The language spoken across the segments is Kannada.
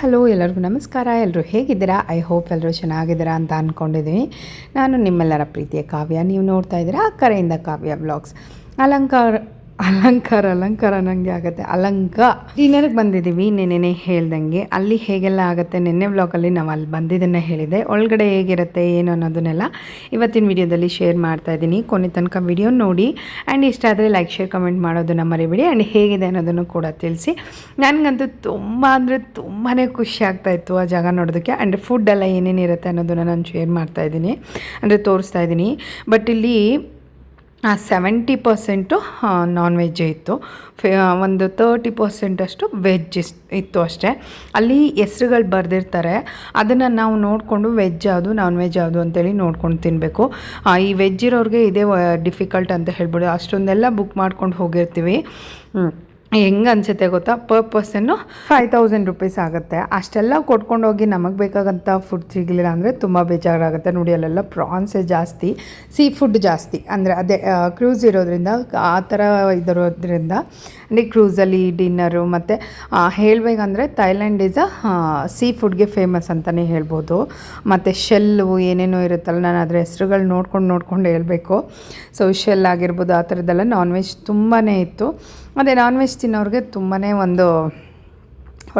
ಹಲೋ, ಎಲ್ಲರಿಗೂ ನಮಸ್ಕಾರ. ಎಲ್ಲರೂ ಹೇಗಿದ್ದೀರಾ? ಐ ಹೋಪ್ ಎಲ್ಲರೂ ಚೆನ್ನಾಗಿದ್ದೀರಾ ಅಂತ ಅಂದ್ಕೊಂಡಿದ್ದೀನಿ ನಾನು ನಿಮ್ಮೆಲ್ಲರ ಪ್ರೀತಿಯ ಕಾವ್ಯ. ನೀವು ನೋಡ್ತಾ ಇದ್ದೀರಾ ಕರೆಯಿಂದ ಕಾವ್ಯ ಬ್ಲಾಗ್ಸ್ ಅಲಂಕಾರ ಅಲಂಕಾರ ಅಲಂಕಾರ ನನಗೆ ಆಗುತ್ತೆ. ಅಲಂಕ. ಡಿನ್ನರ್ಗೆ ಬಂದಿದ್ದೀವಿ ನೆನ್ನೆನೆ ಹೇಳ್ದಂಗೆ. ಅಲ್ಲಿ ಹೇಗೆಲ್ಲ ಆಗುತ್ತೆ ನಿನ್ನೆ ವ್ಲಾಗಲ್ಲಿ ನಾವು ಅಲ್ಲಿ ಬಂದಿದ್ದನ್ನು ಹೇಳಿದೆ. ಒಳಗಡೆ ಹೇಗಿರುತ್ತೆ, ಏನು ಅನ್ನೋದನ್ನೆಲ್ಲ ಇವತ್ತಿನ ವಿಡಿಯೋದಲ್ಲಿ ಶೇರ್ ಮಾಡ್ತಾ ಇದ್ದೀನಿ. ಕೊನೆ ತನಕ ವಿಡಿಯೋ ನೋಡಿ. ಆ್ಯಂಡ್ ಇಷ್ಟ ಆದರೆ ಲೈಕ್ ಶೇರ್ ಕಮೆಂಟ್ ಮಾಡೋದನ್ನು ಮರಿಬೇಡಿ. ಆ್ಯಂಡ್ ಹೇಗಿದೆ ಅನ್ನೋದನ್ನು ಕೂಡ ತಿಳಿಸಿ. ನನಗಂತೂ ತುಂಬ ಅಂದರೆ ತುಂಬಾ ಖುಷಿ ಆಗ್ತಾಯಿತ್ತು ಆ ಜಾಗ ನೋಡೋದಕ್ಕೆ. ಆ್ಯಂಡ್ ಫುಡ್ ಎಲ್ಲ ಏನೇನಿರುತ್ತೆ ಅನ್ನೋದನ್ನು ನಾನು ಶೇರ್ ಮಾಡ್ತಾ ಇದ್ದೀನಿ. ಅಂದರೆ ತೋರಿಸ್ತಾ ಇದ್ದೀನಿ. ಬಟ್ ಇಲ್ಲಿ ಸೆವೆಂಟಿ ಪರ್ಸೆಂಟು ನಾನ್ ವೆಜ್ ಇತ್ತು. ಫೆ ಒಂದು ತರ್ಟಿ ಪರ್ಸೆಂಟಷ್ಟು ವೆಜ್ ಇಸ್, ಇತ್ತು ಅಷ್ಟೇ. ಅಲ್ಲಿ ಹೆಸ್ರುಗಳು ಬರೆದಿರ್ತಾರೆ. ಅದನ್ನು ನಾವು ನೋಡಿಕೊಂಡು ವೆಜ್ ಯಾವುದು ನಾನ್ ವೆಜ್ ಯಾವುದು ಅಂತೇಳಿ ನೋಡ್ಕೊಂಡು ತಿನ್ನಬೇಕು ಈ ವೆಜ್ ಇರೋರಿಗೆ ಇದೇ ಡಿಫಿಕಲ್ಟ್ ಅಂತ ಹೇಳ್ಬೋದು ಅಷ್ಟೊಂದೆಲ್ಲ ಬುಕ್ ಮಾಡ್ಕೊಂಡು ಹೋಗಿರ್ತೀವಿ. ಹೆಂಗೆ ಅನಿಸುತ್ತೆ ಗೊತ್ತಾ? Per person five thousand rupees ಆಗುತ್ತೆ. ಅಷ್ಟೆಲ್ಲ ಕೊಟ್ಕೊಂಡು ಹೋಗಿ ನಮಗೆ ಬೇಕಾಗಂಥ ಫುಡ್ ಸಿಗಲಿಲ್ಲ ಅಂದರೆ ತುಂಬ ಬೇಜಾರಾಗುತ್ತೆ. ನೋಡಿ, ಅಲ್ಲೆಲ್ಲ ಪ್ರಾನ್ಸೇ ಜಾಸ್ತಿ ಸೀ ಫುಡ್ ಜಾಸ್ತಿ. ಅಂದರೆ ಅದೇ ಕ್ರೂಸ್ ಇರೋದ್ರಿಂದ, ಆ ಥರ ಇದಿರೋದ್ರಿಂದ ಅಂದರೆ ಕ್ರೂಸಲ್ಲಿ ಡಿನ್ನರು ಮತ್ತು ಹೇಳಬೇಕಂದ್ರೆ ಥೈಲ್ಯಾಂಡ್ ಈಸ್ ಅ ಸೀ ಫುಡ್ಗೆ ಫೇಮಸ್ ಅಂತಲೇ ಹೇಳ್ಬೋದು. ಮತ್ತು ಶೆಲ್ಲು ಏನೇನೋ ಇರುತ್ತಲ್ಲ, ನಾನು ಅದರ ಹೆಸ್ರುಗಳು ನೋಡ್ಕೊಂಡು ನೋಡ್ಕೊಂಡು ಹೇಳಬೇಕು. ಸೊ ಶೆಲ್ ಆಗಿರ್ಬೋದು ಆ ಥರದ್ದೆಲ್ಲ ನಾನ್ ವೆಜ್ ತುಂಬಾ ಇತ್ತು. ಅದೇ ನಾನ್ ವೆಜ್ ತಿನ್ನೋರಿಗೆ ತುಂಬಾ ಒಂದು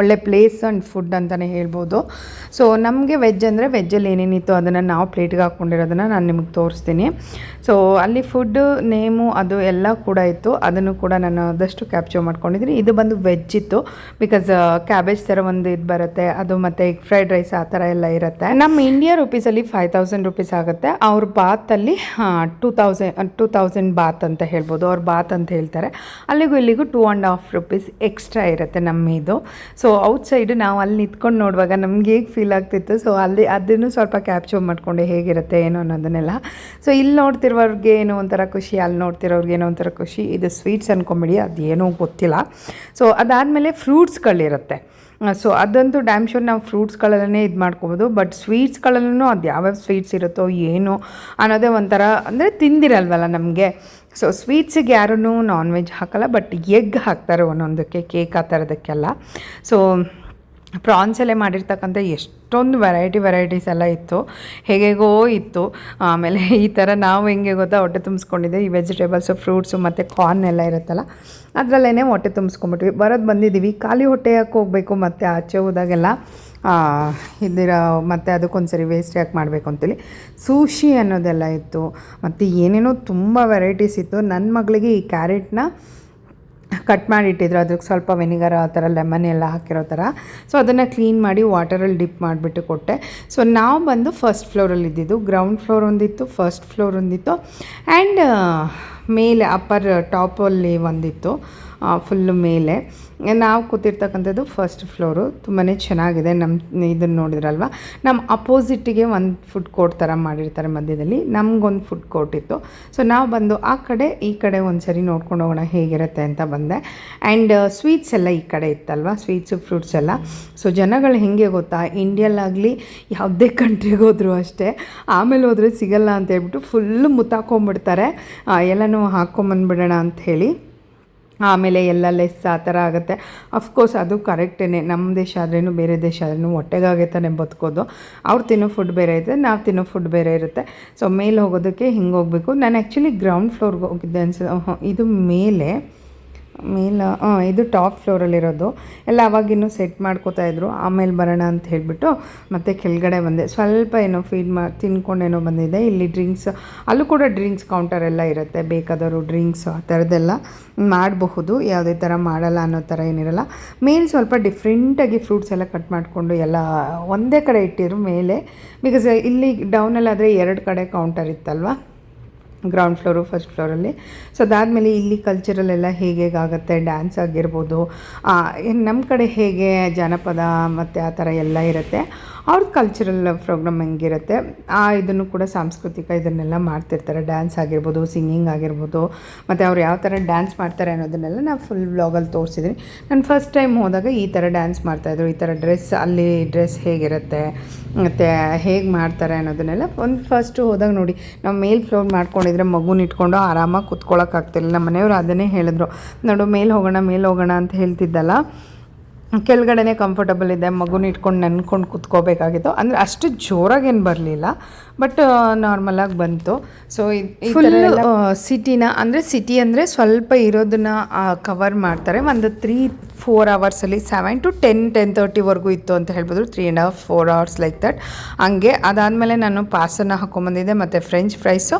ಒಳ್ಳೆ ಪ್ಲೇಸ್ ಆ್ಯಂಡ್ ಫುಡ್ ಅಂತಲೇ ಹೇಳ್ಬೋದು. ಸೊ ನಮಗೆ ವೆಜ್ ಅಂದರೆ ವೆಜ್ಜಲ್ಲಿ ಏನೇನಿತ್ತು ಅದನ್ನು ನಾವು ಪ್ಲೇಟ್ಗೆ ಹಾಕ್ಕೊಂಡಿರೋದನ್ನು ನಾನು ನಿಮಗೆ ತೋರಿಸ್ತೀನಿ. ಸೊ ಅಲ್ಲಿ ಫುಡ್ ನೇಮು ಅದು ಎಲ್ಲ ಕೂಡ ಇತ್ತು. ಅದನ್ನು ಕೂಡ ನಾನು ಆದಷ್ಟು ಕ್ಯಾಪ್ಚರ್ ಮಾಡ್ಕೊಂಡಿದ್ದೀನಿ. ಇದು ಬಂದು ವೆಜ್ ಇತ್ತು. ಬಿಕಾಸ್ ಕ್ಯಾಬೇಜ್ ಥರ ಒಂದು ಇದು ಬರುತ್ತೆ. ಅದು ಮತ್ತು ಎಗ್ ಫ್ರೈಡ್ ರೈಸ್ ಆ ಥರ ಎಲ್ಲ ಇರುತ್ತೆ. ನಮ್ಮ ಇಂಡಿಯಾ ರುಪೀಸಲ್ಲಿ ಫೈವ್ ತೌಸಂಡ್ ರುಪೀಸ್ ಆಗುತ್ತೆ. ಅವ್ರ ಬಾತಲ್ಲಿ two thousand two thousand baht ಅಂತ ಹೇಳ್ಬೋದು. ಅವ್ರ ಬಾತ್ ಅಂತ ಹೇಳ್ತಾರೆ. ಅಲ್ಲಿಗೂ ಇಲ್ಲಿಗೂ two and half rupees extra ಇರುತ್ತೆ ನಮ್ಮ ಇದು ಸೊ ಔಟ್ಸೈಡ್ ನಾವು ಅಲ್ಲಿ ನಿಂತ್ಕೊಂಡು ನೋಡುವಾಗ ನಮ್ಗೆ ಹೇಗೆ ಫೀಲ್ ಆಗ್ತಿತ್ತು? ಸೊ ಅಲ್ಲಿ ಅದನ್ನು ಸ್ವಲ್ಪ ಕ್ಯಾಪ್ಚರ್ ಮಾಡಿಕೊಂಡೆ ಹೇಗಿರುತ್ತೆ ಏನು ಅನ್ನೋದನ್ನೆಲ್ಲ. ಸೊ ಇಲ್ಲಿ ನೋಡ್ತಿರೋರಿಗೆ ಏನೋ ಒಂಥರ ಖುಷಿ, ಅಲ್ಲಿ ನೋಡ್ತಿರೋರಿಗೆ ಏನೋ ಒಂಥರ ಖುಷಿ. ಇದು ಸ್ವೀಟ್ಸ್ ಅನ್ಕೊಂಬಿಡಿ ಅದು ಏನೋ ಗೊತ್ತಿಲ್ಲ. ಸೊ ಅದಾದಮೇಲೆ ಫ್ರೂಟ್ಸ್ಗಳಿರುತ್ತೆ ಸೊ ಅದಂತೂ ಡ್ಯಾಮ್ ಶೋರ್ ನಾವು ಫ್ರೂಟ್ಸ್ಗಳಲ್ಲೇ ಇದು ಮಾಡ್ಕೋಬೋದು. ಬಟ್ ಸ್ವೀಟ್ಸ್ಗಳಲ್ಲೂ ಅದು ಯಾವ್ಯಾವ ಸ್ವೀಟ್ಸ್ ಇರುತ್ತೋ, ಏನು ಅನ್ನೋದೇ ಒಂಥರ, ಅಂದರೆ ತಿಂದಿರಲ್ವಲ್ಲ ನಮಗೆ. ಸೊ ಸ್ವೀಟ್ಸಿಗೆ ಯಾರೂ ನಾನ್ ವೆಜ್ ಹಾಕಲ್ಲ ಬಟ್ ಎಗ್ ಹಾಕ್ತಾರೆ ಒಂದೊಂದಕ್ಕೆ ಕೇಕ್ ಆ ಥರದಕ್ಕೆಲ್ಲ ಸೊ ಪ್ರಾನ್ಸಲ್ಲೇ ಮಾಡಿರ್ತಕ್ಕಂಥ ಎಷ್ಟೊಂದು ವೆರೈಟಿ ವೆರೈಟೀಸ್ ಎಲ್ಲ ಇತ್ತು. ಹೇಗೆಗೋ ಇತ್ತು. ಆಮೇಲೆ ಈ ಥರ ನಾವು ಹೆಂಗೆ ಗೊತ್ತಾ ಹೊಟ್ಟೆ ತುಂಬಿಸ್ಕೊಂಡಿದ್ದೆ. ಈ ವೆಜಿಟೇಬಲ್ಸು ಫ್ರೂಟ್ಸು ಮತ್ತು ಕಾರ್ನ್ ಎಲ್ಲ ಇರುತ್ತಲ್ಲ ಅದರಲ್ಲೇ ಹೊಟ್ಟೆ ತುಂಬಿಸ್ಕೊಂಬಿಟ್ವಿ ಬರೋದು ಬಂದಿದ್ದೀವಿ. ಖಾಲಿ ಹೊಟ್ಟೆ ಯಾಕೆ ಹೋಗಬೇಕು ಮತ್ತು ಆಚೆ ಹೋದಾಗೆಲ್ಲ? ಇದಿರ ಮತ್ತು ಅದಕ್ಕೊಂದು ಸರಿ ವೇಸ್ಟ್ ಯಾಕೆ ಮಾಡಬೇಕು ಅಂತೇಳಿ. ಸೂಶಿ ಅನ್ನೋದೆಲ್ಲ ಇತ್ತು. ಮತ್ತು ಏನೇನೋ ತುಂಬ ವೆರೈಟೀಸ್ ಇತ್ತು. ನನ್ನ ಮಗಳಿಗೆ ಈ ಕ್ಯಾರೆಟ್ನ ಕಟ್ ಮಾಡಿ ಇಟ್ಟಿದ್ರು. ಅದಕ್ಕೆ ಸ್ವಲ್ಪ ವಿನಿಗರ್ ಆ ಥರ ಲೆಮನ್ ಎಲ್ಲ ಹಾಕಿರೋ ಥರ. ಸೊ ಅದನ್ನು ಕ್ಲೀನ್ ಮಾಡಿ ವಾಟರಲ್ಲಿ ಡಿಪ್ ಮಾಡಿಬಿಟ್ಟು ಕೊಟ್ಟೆ. ಸೊ ನಾವು ಬಂದು ಫಸ್ಟ್ ಫ್ಲೋರಲ್ಲಿ ಇದ್ದಿದ್ದು. ಗ್ರೌಂಡ್ ಫ್ಲೋರ್ ಒಂದಿತ್ತು ಫಸ್ಟ್ ಫ್ಲೋರ್ ಒಂದಿತ್ತು. ಆ್ಯಂಡ್ ಮೇಲೆ ಅಪ್ಪರ್ ಟಾಪಲ್ಲಿ ಒಂದಿತ್ತು. ಫುಲ್ಲು ಮೇಲೆ. ನಾವು ಕೂತಿರ್ತಕ್ಕಂಥದ್ದು ಫಸ್ಟ್ ಫ್ಲೋರು ತುಂಬಾ ಚೆನ್ನಾಗಿದೆ. ನಮ್ಮ ಇದನ್ನು ನೋಡಿದ್ರಲ್ವ? ನಮ್ಮ ಅಪೋಸಿಟ್ಟಿಗೆ ಒಂದು ಫುಡ್ ಕೋರ್ಟ್ ಥರ ಮಾಡಿರ್ತಾರೆ ಮಧ್ಯದಲ್ಲಿ. ನಮಗೊಂದು ಫುಡ್ ಕೋರ್ಟ್ ಇತ್ತು. ಸೊ ನಾವು ಬಂದು ಆ ಕಡೆ, ಈ ಕಡೆ ಒಂದು ಸರಿ ನೋಡ್ಕೊಂಡು ಹೋಗೋಣ ಹೇಗಿರುತ್ತೆ ಅಂತ ಬಂದೆ. ಆ್ಯಂಡ್ ಸ್ವೀಟ್ಸ್ ಎಲ್ಲ ಈ ಕಡೆ ಇತ್ತಲ್ವ? ಸ್ವೀಟ್ಸು ಫ್ರೂಟ್ಸ್ ಎಲ್ಲ. ಸೊ ಜನಗಳು ಹೇಗೆ ಗೊತ್ತಾ? ಇಂಡಿಯಲ್ಲಾಗಲಿ ಯಾವುದೇ ಕಂಟ್ರಿಗೆ ಹೋದರೂ ಅಷ್ಟೇ. ಆಮೇಲೆ ಹೋದರೆ ಸಿಗಲ್ಲ ಅಂತ ಹೇಳ್ಬಿಟ್ಟು ಫುಲ್ಲು ಮುತ್ತಾಕೊಂಬಿಡ್ತಾರೆ ಎಲ್ಲನೂ ಹಾಕ್ಕೊಂಬಂದ್ಬಿಡೋಣ ಹೇಳಿ. ಆಮೇಲೆ ಎಲ್ಲ ಲೆಸ್ ಆ ಥರ ಆಗುತ್ತೆ. ಅಫ್ಕೋರ್ಸ್ ಅದು ಕರೆಕ್ಟೇ ನಮ್ಮ ದೇಶ ಆದ್ರೂ ಬೇರೆ ದೇಶ ಆದ್ರೂ ಹೊಟ್ಟೆಗಾಗೆ ತಾನೇ ಬದುಕೋದು. ಅವ್ರು ತಿನ್ನೋ ಫುಡ್ ಬೇರೆ ಇರುತ್ತೆ, ನಾವು ತಿನ್ನೋ ಫುಡ್ ಬೇರೆ ಇರುತ್ತೆ. ಸೊ ಮೇಲೆ ಹೋಗೋದಕ್ಕೆ ಹಿಂಗೆ ಹೋಗಬೇಕು. ನಾನು ಆ್ಯಕ್ಚುಲಿ ಗ್ರೌಂಡ್ ಫ್ಲೋರ್ಗೆ ಹೋಗಿದ್ದೆ ಅನ್ಸ ಇದು ಮೇಲೆ ಮೇಲೆ ಇದು ಟಾಪ್ ಫ್ಲೋರಲ್ಲಿರೋದು. ಎಲ್ಲ ಅವಾಗಿನ್ನೂ ಸೆಟ್ ಮಾಡ್ಕೋತಾ ಇದ್ರು. ಆಮೇಲೆ ಬರೋಣ ಅಂತ ಹೇಳಿಬಿಟ್ಟು ಮತ್ತೆ ಕೆಳಗಡೆ ಬಂದೆ. ಸ್ವಲ್ಪ ಏನೋ ಫೀಡ್ ಮಾ, ತಿನ್ಕೊಂಡೇನೋ ಬಂದಿದೆ. ಇಲ್ಲಿ ಡ್ರಿಂಕ್ಸ್, ಅಲ್ಲೂ ಕೂಡ ಡ್ರಿಂಕ್ಸ್ ಕೌಂಟರ್ ಎಲ್ಲ ಇರುತ್ತೆ. ಬೇಕಾದವರು ಡ್ರಿಂಕ್ಸ್ ಆ ಥರದ್ದೆಲ್ಲ ಮಾಡಬಹುದು. ಯಾವುದೇ ಥರ ಮಾಡಲ್ಲ ಅನ್ನೋ ಥರ ಏನಿರಲ್ಲ. ಮೇಲೆ ಸ್ವಲ್ಪ ಡಿಫ್ರೆಂಟಾಗಿ ಫ್ರೂಟ್ಸ್ ಎಲ್ಲ ಕಟ್ ಮಾಡಿಕೊಂಡು ಎಲ್ಲ ಒಂದೇ ಕಡೆ ಇಟ್ಟಿರು ಮೇಲೆ ಬಿಕಾಸ್ ಇಲ್ಲಿ ಡೌನಲ್ಲಾದರೆ ಎರಡು ಕಡೆ ಕೌಂಟರ್ ಇತ್ತಲ್ವ? ಗ್ರೌಂಡ್ ಫ್ಲೋರು ಫಸ್ಟ್ ಫ್ಲೋರಲ್ಲಿ ಸೊ ಅದಾದಮೇಲೆ ಇಲ್ಲಿ ಕಲ್ಚರಲ್ಲೆಲ್ಲ ಹೇಗೆ ಹೇಗಾಗುತ್ತೆ ಡ್ಯಾನ್ಸ್ ಆಗಿರ್ಬೋದು ನಮ್ಮ ಕಡೆ ಹೇಗೆ ಜನಪದ ಮತ್ತು ಆ ಥರ ಎಲ್ಲ ಇರುತ್ತೆ. ಅವ್ರದ್ದು ಕಲ್ಚರಲ್ ಪ್ರೋಗ್ರಾಮ್ ಹೆಂಗಿರುತ್ತೆ? ಆ, ಇದನ್ನು ಕೂಡ ಸಾಂಸ್ಕೃತಿಕ ಇದನ್ನೆಲ್ಲ ಮಾಡ್ತಿರ್ತಾರೆ. ಡ್ಯಾನ್ಸ್ ಆಗಿರ್ಬೋದು ಸಿಂಗಿಂಗ್ ಆಗಿರ್ಬೋದು, ಮತ್ತು ಅವ್ರು ಯಾವ ಥರ ಡ್ಯಾನ್ಸ್ ಮಾಡ್ತಾರೆ ಅನ್ನೋದನ್ನೆಲ್ಲ ನಾನು ಫುಲ್ ವ್ಲಾಗಲ್ಲಿ ತೋರಿಸಿದ್ದೀನಿ ನಾನು ಫಸ್ಟ್ ಟೈಮ್ ಹೋದಾಗ ಈ ಥರ ಡ್ಯಾನ್ಸ್ ಮಾಡ್ತಾಯಿದ್ರು ಈ ಥರ ಡ್ರೆಸ್ ಅಲ್ಲಿ ಡ್ರೆಸ್ ಹೇಗಿರುತ್ತೆ, ಮತ್ತು ಹೇಗೆ ಮಾಡ್ತಾರೆ ಅನ್ನೋದನ್ನೆಲ್ಲ ಒಂದು ಫಸ್ಟು ಹೋದಾಗ ನೋಡಿ. ನಾವು ಮೇಲ್ ಫ್ಲೋರ್ ಮಾಡ್ಕೊಂಡಿದ್ರೆ ಮಗುನ ಇಟ್ಕೊಂಡು ಆರಾಮಾಗಿ ಕುತ್ಕೊಳ್ಳೋಕ್ಕಾಗ್ತಿಲ್ಲ ನಮ್ಮ ಮನೆಯವರು ಅದನ್ನೇ ಹೇಳಿದ್ರು. ನೋಡು, ಮೇಲೆ ಹೋಗೋಣ ಮೇಲೆ ಹೋಗೋಣ ಅಂತ ಹೇಳ್ತಿದ್ದಲ್ಲ. ಕೆಳಗಡೆನೇ ಕಂಫರ್ಟಬಲ್ ಇದೆ ಮಗುನ ಇಟ್ಕೊಂಡು ನೆನ್ಕೊಂಡು ಕುತ್ಕೋಬೇಕಾಗಿತ್ತು. ಅಂದರೆ ಅಷ್ಟು ಜೋರಾಗೇನು ಬರಲಿಲ್ಲ ಬಟ್ ನಾರ್ಮಲಾಗಿ ಬಂತು. ಸೊ ಫುಲ್ ಸಿಟಿನ ಅಂದರೆ ಸಿಟಿ ಅಂದರೆ ಸ್ವಲ್ಪ ಇರೋದನ್ನ ಕವರ್ ಮಾಡ್ತಾರೆ. ಒಂದು ತ್ರೀ ಫೋರ್ ಅವರ್ಸಲ್ಲಿ ಸೆವೆನ್ ಟು ಟೆನ್ ಟೆನ್ ತರ್ಟಿವರೆಗೂ ಇತ್ತು ಅಂತ ಹೇಳ್ಬೋದು. Three and half four hours like that ಹಂಗೆ ಅದಾದಮೇಲೆ ನಾನು ಪಾಸನ್ನು ಹಾಕೊಂಬಂದಿದ್ದೆ ಮತ್ತು ಫ್ರೆಂಚ್ ಫ್ರೈಸು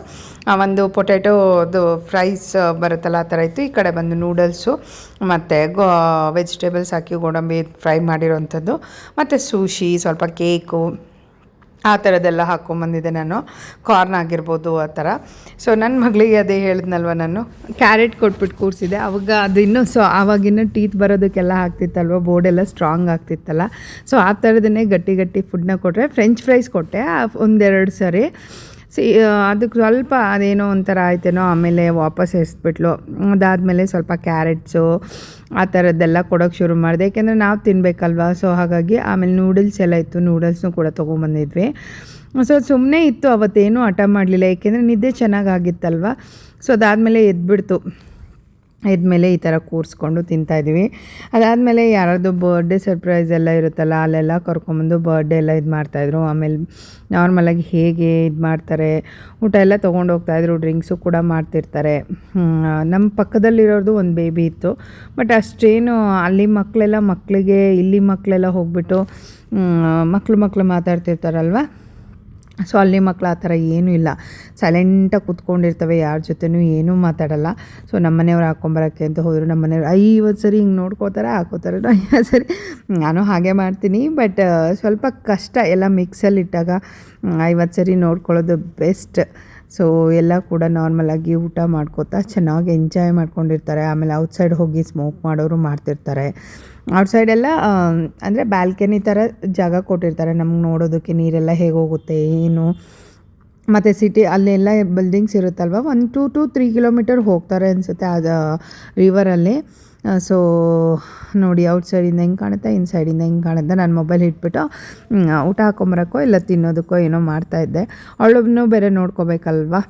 ಒಂದು ಪೊಟ್ಯಾಟೋದು ಫ್ರೈಸ್ ಬರುತ್ತಲ್ಲ, ಆ ಥರ ಇತ್ತು. ಈ ಕಡೆ ಬಂದು ನೂಡಲ್ಸು ಮತ್ತು ಗೋ ವೆಜಿಟೇಬಲ್ಸ್ ಹಾಕಿ ಗೋಡಂಬಿ ಫ್ರೈ ಮಾಡಿರೋವಂಥದ್ದು ಮತ್ತು ಸೂಶಿ ಸ್ವಲ್ಪ ಕೇಕು ಆ ಥರದ್ದೆಲ್ಲ ಹಾಕ್ಕೊಂಬಂದಿದ್ದೆ ನಾನು. ಕಾರ್ನ್ ಆಗಿರ್ಬೋದು, ಆ ಥರ. ಸೊ ನನ್ನ ಮಗಳಿಗೆ ಅದೇ ಹೇಳಿದ್ನಲ್ವ ನಾನು. ಕ್ಯಾರೆಟ್ ಕೊಟ್ಬಿಟ್ಟು ಕೂರಿಸಿದೆ ಅವಾಗ ಅದು ಇನ್ನೂ ಸೊ ಆವಾಗಿನ್ನು ಟೀತ್ ಬರೋದಕ್ಕೆಲ್ಲ ಆಗ್ತಿತ್ತಲ್ವ? ಬೋರ್ಡೆಲ್ಲ ಸ್ಟ್ರಾಂಗ್ ಆಗ್ತಿತ್ತಲ್ಲ. ಸೊ ಆ ಥರದನ್ನೇ ಗಟ್ಟಿ ಗಟ್ಟಿ ಫುಡ್ನ ಕೊಟ್ಟರೆ ಫ್ರೆಂಚ್ ಫ್ರೈಸ್ ಕೊಟ್ಟೆ. ಒಂದೆರಡು ಸರಿ. ಸಿ ಅದಕ್ಕೆ ಸ್ವಲ್ಪ ಅದೇನೋ ಒಂಥರ ಆಯ್ತೇನೋ, ಆಮೇಲೆ ವಾಪಸ್ ಎಸ್ಬಿಟ್ಲು. ಅದಾದಮೇಲೆ ಸ್ವಲ್ಪ ಕ್ಯಾರೆಟ್ಸು, ಆ ಥರದ್ದೆಲ್ಲ ಕೊಡೋಕ್ಕೆ ಶುರು ಮಾಡಿದೆ. ಯಾಕೆಂದರೆ ನಾವು ತಿನ್ನಬೇಕಲ್ವ ಸೊ, ಹಾಗಾಗಿ ಆಮೇಲೆ ನೂಡಲ್ಸ್ ಎಲ್ಲ ಇತ್ತು. ನೂಡಲ್ಸ್ನು ಕೂಡ ತೊಗೊಂಬಂದಿದ್ವಿ. ಸೊ ಸುಮ್ಮನೆ ಇತ್ತು. ಅವತ್ತೇನು ಹಠ ಮಾಡಲಿಲ್ಲ. ಯಾಕೆಂದರೆ ನಿದ್ದೆ ಚೆನ್ನಾಗಾಗಿತ್ತಲ್ವ ಸೊ, ಅದಾದಮೇಲೆ ಎದ್ಬಿಡ್ತು. ಇದ್ಮೇಲೆ ಈ ಥರ ಕೂರಿಸ್ಕೊಂಡು ತಿಂತಾಯಿದ್ವಿ ಅದಾದಮೇಲೆ ಯಾರಾದರೂ ಬರ್ಡೇ ಸರ್ಪ್ರೈಸ್ ಎಲ್ಲ ಇರುತ್ತಲ್ಲ, ಅಲ್ಲೆಲ್ಲ ಕರ್ಕೊಂಬಂದು ಬರ್ಡೇ ಎಲ್ಲ ಇದು ಮಾಡ್ತಾಯಿದ್ರು ಆಮೇಲೆ ನಾರ್ಮಲಾಗಿ ಹೇಗೆ ಇದು ಮಾಡ್ತಾರೆ, ಊಟ ಎಲ್ಲ ತೊಗೊಂಡು ಹೋಗ್ತಾಯಿದ್ರು ಡ್ರಿಂಕ್ಸು ಕೂಡ ಮಾಡ್ತಿರ್ತಾರೆ. ನಮ್ಮ ಪಕ್ಕದಲ್ಲಿರೋದು ಒಂದು ಬೇಬಿ ಇತ್ತು. ಬಟ್ ಅಷ್ಟೇನು, ಅಲ್ಲಿ ಮಕ್ಕಳೆಲ್ಲ ಮಕ್ಕಳಿಗೆ ಇಲ್ಲಿ ಮಕ್ಕಳೆಲ್ಲ ಹೋಗ್ಬಿಟ್ಟು ಮಕ್ಕಳು ಮಕ್ಕಳು ಮಾತಾಡ್ತಿರ್ತಾರಲ್ವ? ಸೊ ಅಲ್ಲಿ ಮಕ್ಕಳು ಆ ಥರ ಏನೂ ಇಲ್ಲ. ಸೈಲೆಂಟಾಗಿ ಕೂತ್ಕೊಂಡಿರ್ತವೆ, ಯಾರ ಜೊತೆನೂ ಏನೂ ಮಾತಾಡಲ್ಲ. ಸೊ ನಮ್ಮ ಮನೆಯವ್ರು ಹಾಕೊಂಬರೋಕ್ಕೆ ಅಂತ ಹೋದರು. ನಮ್ಮ ಮನೆಯವ್ರು ಐವತ್ತು ಸರಿ ಹಿಂಗೆ ನೋಡ್ಕೋತಾರೆ, ಹಾಕೋತಾರೆ? ಸರಿ. ನಾನು ಹಾಗೆ ಮಾಡ್ತೀನಿ, ಬಟ್ ಸ್ವಲ್ಪ ಕಷ್ಟ ಎಲ್ಲ ಮಿಕ್ಸಲ್ಲಿ ಇಟ್ಟಾಗ ಐವತ್ತು ಸರಿ ನೋಡ್ಕೊಳ್ಳೋದು ಬೆಸ್ಟ್. ಸೊ ಎಲ್ಲ ಕೂಡ ನಾರ್ಮಲಾಗಿ ಊಟ ಮಾಡ್ಕೋತಾ ಚೆನ್ನಾಗಿ ಎಂಜಾಯ್ ಮಾಡ್ಕೊಂಡಿರ್ತಾರೆ. ಆಮೇಲೆ ಔಟ್ಸೈಡ್ ಹೋಗಿ ಸ್ಮೋಕ್ ಮಾಡೋರು ಮಾಡ್ತಿರ್ತಾರೆ. ಔಟ್ಸೈಡೆಲ್ಲ ಅಂದರೆ ಬ್ಯಾಲ್ಕನಿ ಥರ ಜಾಗ ಕೊಟ್ಟಿರ್ತಾರೆ. ನಮ್ಗೆ ನೋಡೋದಕ್ಕೆ ನೀರೆಲ್ಲ ಹೇಗೆ ಹೋಗುತ್ತೆ, ಏನು. ಮತ್ತು ಸಿಟಿ ಅಲ್ಲೆಲ್ಲ ಬಿಲ್ಡಿಂಗ್ಸ್ ಇರುತ್ತಲ್ವ? ಒಂದು ಟೂ ಟು ತ್ರೀ ಕಿಲೋಮೀಟರ್ ಹೋಗ್ತಾರೆ ಅನಿಸುತ್ತೆ ಅದು ರಿವರಲ್ಲಿ ಸೊ ನೋಡಿ ಔಟ್ ಸೈಡಿಂದ ಹೆಂಗೆ ಕಾಣುತ್ತೆ ಇನ್ ಸೈಡಿಂದ ಹೆಂಗೆ ಕಾಣುತ್ತೆ ನಾನು ಮೊಬೈಲ್ ಇಟ್ಬಿಟ್ಟು ಊಟ ಹಾಕೊಂಬರೋಕ್ಕೋ ಇಲ್ಲ ತಿನ್ನೋದಕ್ಕೋ ಏನೋ ಮಾಡ್ತಾಯಿದ್ದೆ ಅವಳನ್ನು ಬೇರೆ ನೋಡ್ಕೋಬೇಕಲ್ವಾ?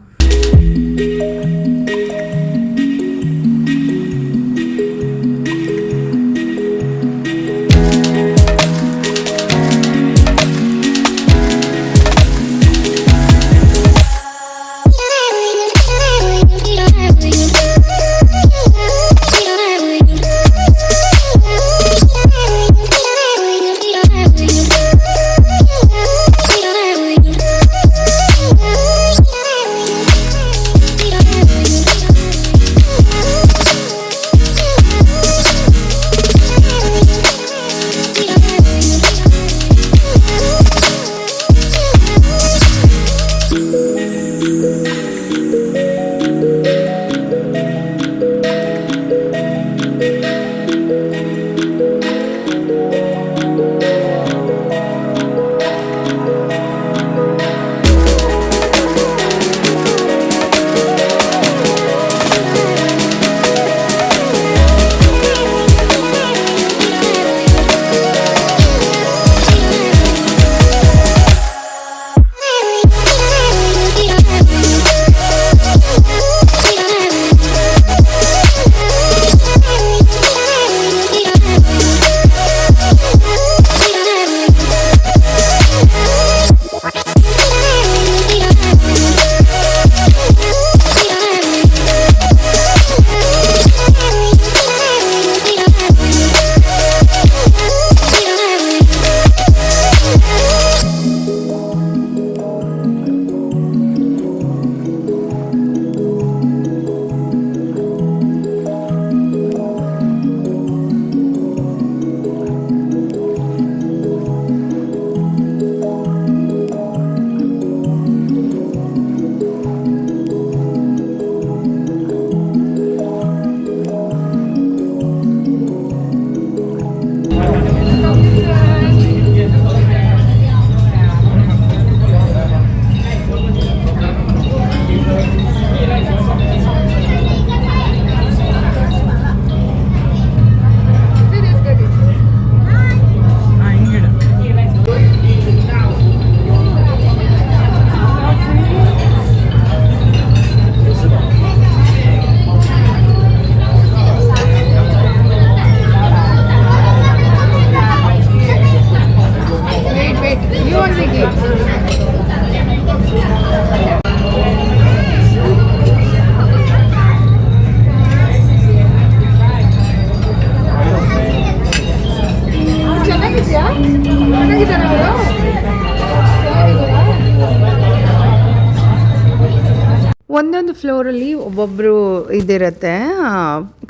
ಒಂದೊಂದು ಒಬ್ಬೊಬ್ಬರು ಇದಿರುತ್ತೆ